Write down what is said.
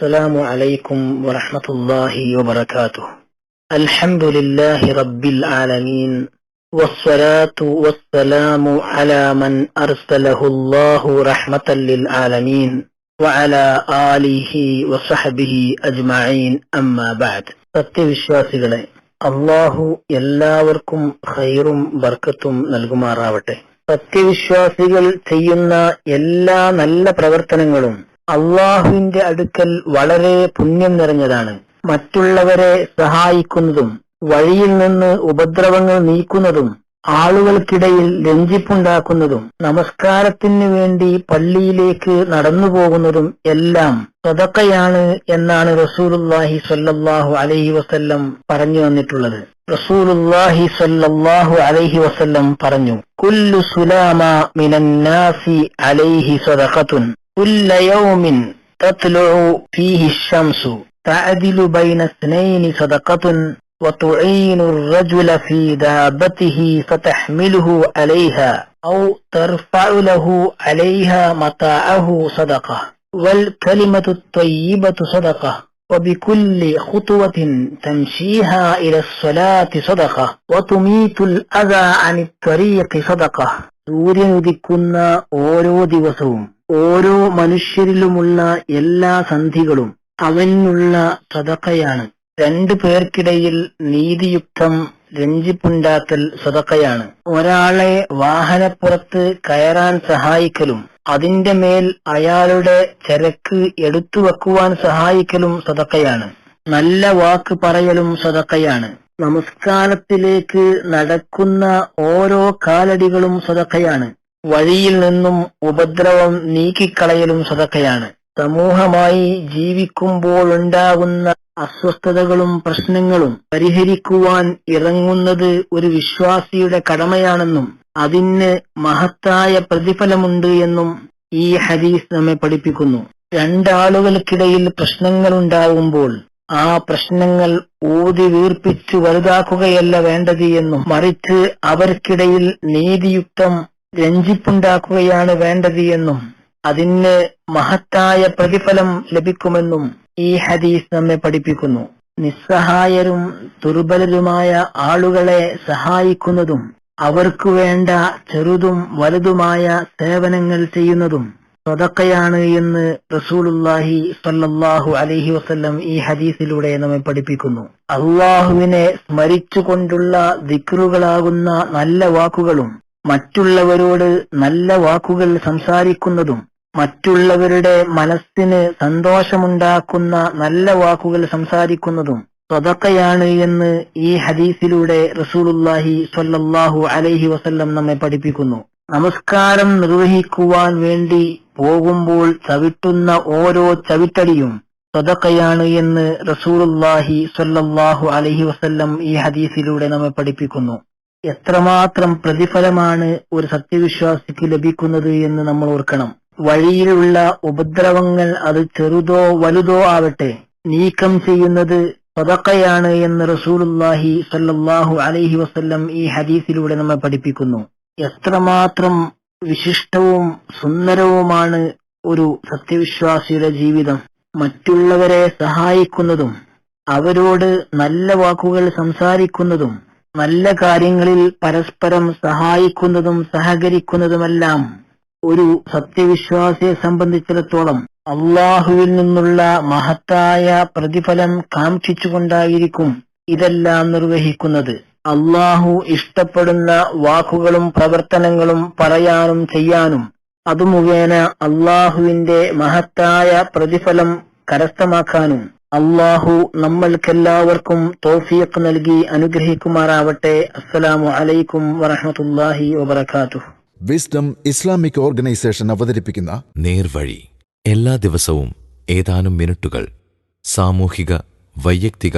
السلام عليكم ورحمة الله وبركاته الحمد لله رب العالمين والصلاة والسلام على من أرسله الله رحمة للعالمين وعلى آله وصحبه أجمعين أما بعد സത്യവിശ്വാസികളെ അള്ളാഹു എല്ലാവർക്കും ഖൈറും ബർക്കത്തും നൽകുമാറാവട്ടെ സത്യവിശ്വാസികൾ ചെയ്യുന്ന എല്ലാ നല്ല പ്രവർത്തനങ്ങളും അള്ളാഹുവിന്റെ അടുക്കൽ വളരെ പുണ്യം നിറഞ്ഞതാണ്. മറ്റുള്ളവരെ സഹായിക്കുന്നതും വഴിയിൽ നിന്ന് ഉപദ്രവങ്ങൾ നീക്കുന്നതും ആളുകൾക്കിടയിൽ രഞ്ജിപ്പുണ്ടാക്കുന്നതും നമസ്കാരത്തിന് വേണ്ടി പള്ളിയിലേക്ക് നടന്നു പോകുന്നതും എല്ലാം സ്വതക്കയാണ് എന്നാണ് റസൂലുല്ലാഹി സ്വല്ലല്ലാഹു അലഹി വസ്ല്ലം പറഞ്ഞു വന്നിട്ടുള്ളത് റസൂലുല്ലാഹി സ്വല്ലല്ലാഹു അലഹി വസ്ല്ലം പറഞ്ഞു കുല്ലു സുലാമ മിനന്നാസി അലൈഹി സ്വതഖത്തുൻ كل يوم تطلع فيه الشمس تعدل بين اثنين صدقة وتعين الرجل في دابته فتحمله عليها أو ترفع له عليها متاعه صدقة. والكلمة الطيبة صدقة وبكل خطوة تمشيها إلى الصلاة صدقة وتميت الأذى عن الطريق صدقة. സൂര്യൻ ഉദിക്കുന്ന ഓരോ ദിവസവും ഓരോ മനുഷ്യരിലുമുള്ള എല്ലാ സന്ധികളും അവനുള്ള സതക്കയാണ്. രണ്ടു പേർക്കിടയിൽ നീതിയുക്തം രഞ്ജിപ്പുണ്ടാക്കൽ സ്വതക്കയാണ് ഒരാളെ വാഹനപ്പുറത്ത് കയറാൻ സഹായിക്കലും അതിന്റെ മേൽ അയാളുടെ ചരക്ക് എടുത്തു വെക്കുവാൻ സഹായിക്കലും സ്വതക്കയാണ് നല്ല വാക്ക് പറയലും സദക്കയാണ് നമസ്കാരത്തിലേക്ക് നടക്കുന്ന ഓരോ കാലടികളും സ്വതക്കയാണ്. വഴിയിൽ നിന്നും ഉപദ്രവം നീക്കിക്കളയലും സ്വതക്കയാണ്. സമൂഹമായി ജീവിക്കുമ്പോൾ ഉണ്ടാകുന്ന അസ്വസ്ഥതകളും പ്രശ്നങ്ങളും പരിഹരിക്കുവാൻ ഇറങ്ങുന്നത് ഒരു വിശ്വാസിയുടെ കടമയാണെന്നും അതിന് മഹത്തായ പ്രതിഫലമുണ്ട് എന്നും ഈ ഹദീസ് നമ്മെ പഠിപ്പിക്കുന്നു. രണ്ടാളുകൾക്കിടയിൽ പ്രശ്നങ്ങളുണ്ടാകുമ്പോൾ ആ പ്രശ്നങ്ങൾ ഊതി വീർപ്പിച്ചു വലുതാക്കുകയല്ല വേണ്ടത് എന്നും മറിച്ച് അവർക്കിടയിൽ നീതിയുക്തം രഞ്ജിപ്പുണ്ടാക്കുകയാണ് വേണ്ടത് എന്നും അതിന് മഹത്തായ പ്രതിഫലം ലഭിക്കുമെന്നും ഈ ഹദീസ് നമ്മെ പഠിപ്പിക്കുന്നു. നിസ്സഹായരും ദുർബലരുമായ ആളുകളെ സഹായിക്കുന്നതും അവർക്കു വേണ്ട ചെറുതും വലുതുമായ സേവനങ്ങൾ ചെയ്യുന്നതും സ്വതക്കയാണ് എന്ന് റസൂലുല്ലാഹി സല്ലാഹു അലഹി വസ്ല്ലം ഈ ഹദീസിലൂടെ നമ്മെ പഠിപ്പിക്കുന്നു. അള്ളാഹുവിനെ സ്മരിച്ചുകൊണ്ടുള്ള ദിക്റുകളാകുന്ന നല്ല വാക്കുകളും മറ്റുള്ളവരോട് നല്ല വാക്കുകൾ സംസാരിക്കുന്നതും മറ്റുള്ളവരുടെ മനസ്സിന് സന്തോഷമുണ്ടാക്കുന്ന നല്ല വാക്കുകൾ സംസാരിക്കുന്നതും സ്വതക്കയാണ് എന്ന് ഈ ഹദീസിലൂടെ റസൂലുല്ലാഹി സ്വല്ലല്ലാഹു അലൈഹി വസല്ലം നമ്മെ പഠിപ്പിക്കുന്നു. നമസ്കാരം നിർവഹിക്കുവാൻ വേണ്ടി പോകുമ്പോൾ ചവിട്ടുന്ന ഓരോ ചവിട്ടടിയും സ്വതക്കയാണ് എന്ന് റസൂലുല്ലാഹി സ്വല്ലല്ലാഹു അലഹി വസ്ല്ലം ഈ ഹദീസിലൂടെ നമ്മെ പഠിപ്പിക്കുന്നു. എത്രമാത്രം പ്രതിഫലമാണ് ഒരു സത്യവിശ്വാസിക്ക് ലഭിക്കുന്നത് എന്ന് നമ്മൾ ഓർക്കണം. വഴിയിലുള്ള ഉപദ്രവങ്ങൾ അത് ചെറുതോ വലുതോ ആവട്ടെ നീക്കം ചെയ്യുന്നത് സ്വതക്കയാണ് എന്ന് റസൂലുല്ലാഹി സല്ലാഹു അലൈഹി വസ്ല്ലം ഈ ഹദീസിലൂടെ നമ്മെ പഠിപ്പിക്കുന്നു. എത്രമാത്രം വിശിഷ്ടവും സുന്ദരവുമാണ് ഒരു സത്യവിശ്വാസിയുടെ ജീവിതം. മറ്റുള്ളവരെ സഹായിക്കുന്നതും അവരോട് നല്ല വാക്കുകൾ സംസാരിക്കുന്നതും നല്ല കാര്യങ്ങളിൽ പരസ്പരം സഹായിക്കുന്നതും സഹകരിക്കുന്നതുമെല്ലാം ഒരു സത്യവിശ്വാസിയെ സംബന്ധിച്ചിടത്തോളം അള്ളാഹുവിൽ നിന്നുള്ള മഹത്തായ പ്രതിഫലം കാക്ഷിച്ചുകൊണ്ടായിരിക്കും ഇതെല്ലാം നിർവഹിക്കുന്നത്. അള്ളാഹു ഇഷ്ടപ്പെടുന്ന വാക്കുകളും പ്രവർത്തനങ്ങളും പറയാനും ചെയ്യാനും അത് മുഖേന അള്ളാഹുവിന്റെ മഹത്തായ പ്രതിഫലം കരസ്ഥമാക്കാനും അള്ളാഹു നമ്മൾക്കെല്ലാവർക്കും തോഫിയക്ക് നൽകി അനുഗ്രഹിക്കുമാറാവട്ടെ. അസ്സലാമു അലൈക്കും വറഹമത്തല്ലാഹി വബർക്കാത്തു വിസ്ഡം ഇസ്ലാമിക് ഓർഗനൈസേഷൻ അവതരിപ്പിക്കുന്ന നേർവഴി. എല്ലാ ദിവസവും ഏതാനും മിനിറ്റുകൾ സാമൂഹിക വൈയക്തിക